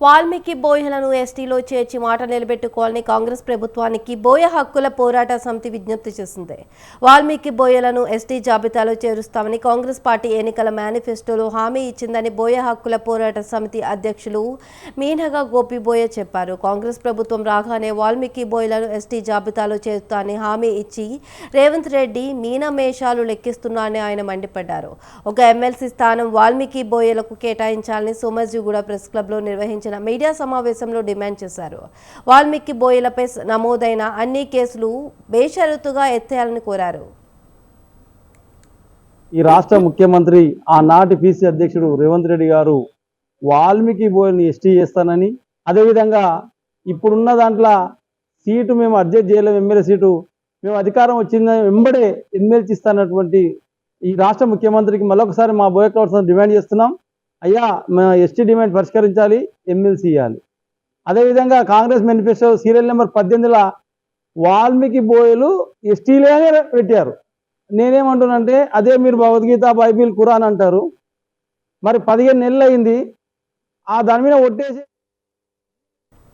వాల్మీకి బోయలను ఎస్టీలో చేర్చి మాట నిలబెట్టుకోవాలని కాంగ్రెస్ ప్రభుత్వానికి బోయ హక్కుల పోరాట సమితి విజ్ఞప్తి చేసింది. వాల్మీకి బోయలను ఎస్టీ జాబితాలో చేరుస్తామని కాంగ్రెస్ పార్టీ ఎన్నికల మేనిఫెస్టోలో హామీ ఇచ్చిందని బోయ హక్కుల పోరాట సమితి అధ్యక్షులు మీనగా గోపిబోయ చెప్పారు. కాంగ్రెస్ ప్రభుత్వం రాగానే వాల్మీకి బోయలను ఎస్టీ జాబితాలో చేరుతానని హామీ ఇచ్చి రేవంత్ రెడ్డి మీనమేషాలు లెక్కిస్తున్నారని ఆయన మండిపడ్డారు. ఒక ఎమ్మెల్సీ స్థానం వాల్మీకి బోయలకు కేటాయించాలని సోమర్జీగూడ ప్రెస్ క్లబ్లో నిర్వహించిన మీడియా సమావేశంలో డిమాండ్ చేశారు. వాల్మీకి బోయలపై నమోదైన అన్ని కేసులు బేషరతుగా ఎత్తేయాలని కోరారు. ఈ రాష్ట్ర ముఖ్యమంత్రి ఆనాటి పీసీ అధ్యక్షుడు రేవంత్ రెడ్డి గారు వాల్మీకి బోయని ఎస్టీ చేస్తానని అదేవిధంగా ఇప్పుడున్న దాంట్లో సీటు మేము అడ్జస్ట్ చేయలేము ఎమ్మెల్యే సీటు మేము అధికారం వచ్చిందని వెంబడే ఎమ్మెల్సీ ఇస్తానటువంటి ఈ రాష్ట్ర ముఖ్యమంత్రికి మరొకసారి మా బోయ కౌన్సిల్ డిమాండ్ చేస్తున్నాం. అయ్యా మా ఎస్టీ డిమాండ్ పరిష్కరించాలి ఎమ్మెల్సీ ఇవ్వాలి అదేవిధంగా కాంగ్రెస్ మేనిఫెస్టో సీరియల్ నెంబర్ పద్దెనిమిదిలో వాల్మీకి బోయలు ఎస్టీలేనే పెట్టారు. నేనేమంటున్నానంటే అదే మీరు భగవద్గీత బైబిల్ ఖురాన్ అంటారు. మరి పదిహేను నెలలు అయింది ఆ దాని మీద ఒట్టేసి